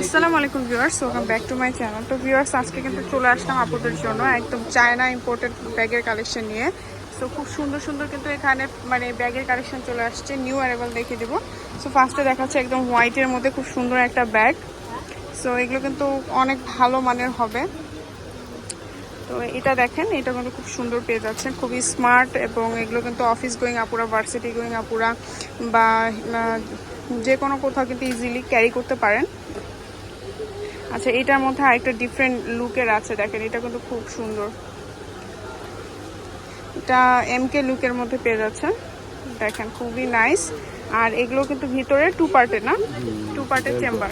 আসসালামু আলাইকুম viewers welcome back to my channel তো ভিউয়ার্স, আজকে কিন্তু চলে আসলাম আপুদের জন্য একদম চায়না ইম্পোর্টেড ব্যাগের কালেকশন নিয়ে। সো খুব সুন্দর সুন্দর কিন্তু এখানে মানে ব্যাগের কালেকশন চলে আসছে নিউ অ্যারাইভাল দেখিয়ে দেবো। সো ফার্স্টে দেখাচ্ছে একদম হোয়াইটের মধ্যে খুব সুন্দর একটা ব্যাগ সো এগুলো কিন্তু অনেক ভালো মানের হবে। তো এটা দেখেন, এটা কিন্তু খুব সুন্দর পেয়ে যাচ্ছেন। খুবই স্মার্ট এবং এগুলো কিন্তু অফিস গোয়িং আপুরা ভার্সিটি গোয়িং আপুরা বা যে কোনো কোথাও কিন্তু ইজিলি ক্যারি করতে পারেন। আচ্ছা এটার মধ্যে আরেকটা ডিফারেন্ট লুকের আছে দেখেন এটা কিন্তু খুব সুন্দর। এটা এমকে লুকের মধ্যে পেয়ে যাচ্ছেন। দেখেন খুবই নাইস আর এগুলো কিন্তু ভিতরে টু পার্টের না? টু পার্টের চেম্বার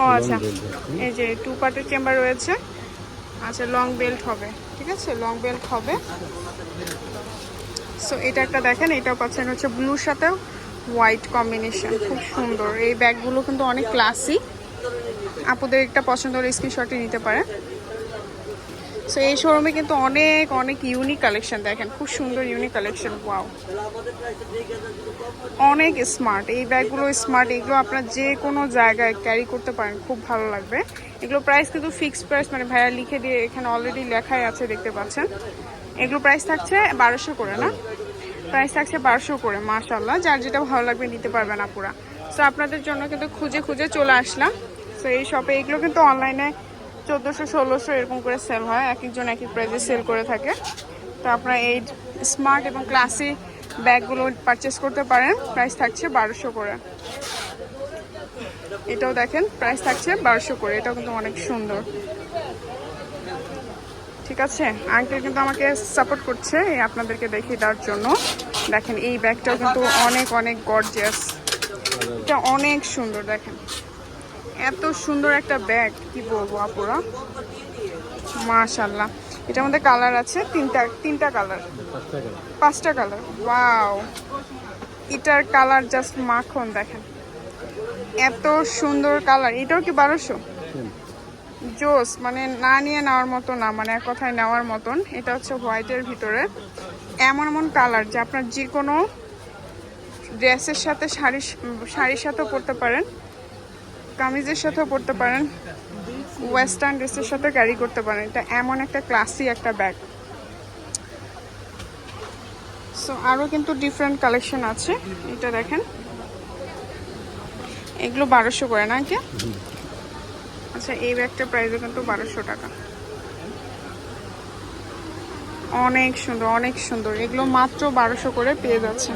ও আচ্ছা। এই যে টু পার্টের চেম্বার রয়েছে। আচ্ছা লং বেল্ট হবে ঠিক আছে? লং বেল্ট হবে। সো এটা একটা দেখেন এটাও পাচ্ছেন হচ্ছে ব্লুর সাথে হোয়াইট কম্বিনেশন খুব সুন্দর। এই ব্যাগগুলো কিন্তু অনেক ক্লাসি আপুদের একটা পছন্দ হলে স্ক্রিনশটে নিতে পারে। সো এই শোরুমে কিন্তু অনেক অনেক ইউনিক কালেকশন দেখেন। খুব সুন্দর ইউনিক কালেকশন ওয়াও অনেক স্মার্ট এই ব্যাগগুলো স্মার্ট এগুলো আপনার যে কোনো জায়গায় ক্যারি করতে পারেন, খুব ভালো লাগবে। এগুলো প্রাইস কিন্তু ফিক্সড প্রাইস মানে ভাইয়া লিখে দিয়ে এখানে অলরেডি লেখাই আছে, দেখতে পাচ্ছেন। এগুলো প্রাইস থাকছে বারোশো করে, না? প্রাইস থাকছে বারোশো করে মাশাল্লাহ যার যেটা ভালো লাগবে নিতে পারবেন আপুরা। সো আপনাদের জন্য কিন্তু খুঁজে খুঁজে চলে আসলাম। সো এই শপে এগুলো কিন্তু অনলাইনে চোদ্দোশো, ষোলোশো এরকম করে সেল হয়। এক একজন এক এক প্রাইসে সেল করে থাকে। তো আপনারা এই স্মার্ট এবং ক্লাসি ব্যাগগুলো পারচেস করতে পারেন। প্রাইস থাকছে বারোশো করে। এটাও দেখেন প্রাইস থাকছে বারোশো করে। এটাও কিন্তু অনেক সুন্দর। ঠিক আছে? আঙ্কেল কিন্তু আমাকে সাপোর্ট করছে, এই আপনাদেরকে দেখিয়ে দেওয়ার জন্য। দেখেন, এই ব্যাগটাও কিন্তু অনেক অনেক গর্জিয়াস এটা অনেক সুন্দর, দেখেন। এত সুন্দর একটা ব্যাগ কি বলব আপুরা? মাশাল্লাহ এটার মধ্যে কালার আছে, তিনটা তিনটা কালার পাঁচটা কালার ওয়াও এটার কালার জাস্ট মাখন, দেখেন। এত সুন্দর কালার এটাও কি বারোশো? জোস মানে না নিয়ে নেওয়ার মতো না মানে এক কথায় নেওয়ার মতন। এটা হচ্ছে হোয়াইটের ভিতরে। এমন এমন কালার যে আপনার যে কোনো ড্রেসের সাথে শাড়ি শাড়ির সাথেও পরতে পারেন। কামিজের সাথেও পরতে পারেন ওয়েস্টার্ন ড্রেসের সাথে ক্যারি করতে পারেন। এটা এমন একটা ক্লাসি একটা ব্যাগ সো আরও কিন্তু ডিফারেন্ট কালেকশন আছে। এটা দেখেন। এগুলো বারোশো করে না কি আচ্ছা এই ব্যাগটার প্রাইসও কিন্তু বারোশো টাকা। অনেক সুন্দর অনেক সুন্দর। এগুলো মাত্র বারোশো করে পেয়ে যাচ্ছে।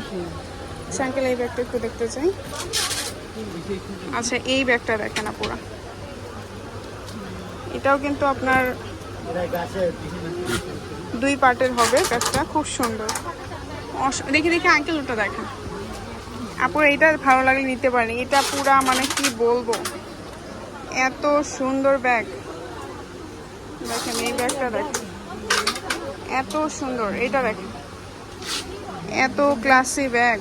স্যাঙ্কেল এই ব্যাগটা একটু দেখতে চাই। আচ্ছা এই ব্যাগটা দেখেন পুরা এটাও কিন্তু আপনার দুই পার্টের হবে ব্যাগটা, খুব সুন্দর। দেখি দেখি আঙ্কেল ওটা দেখেন। আপুর এইটা ভালো লাগলে নিতে পারেন। এটা পুরা মানে কি বলব? এত সুন্দর ব্যাগ। দেখেন, এই ব্যাগটা দেখেন। এত সুন্দর, এটা দেখেন। এত ক্লাসি ব্যাগ।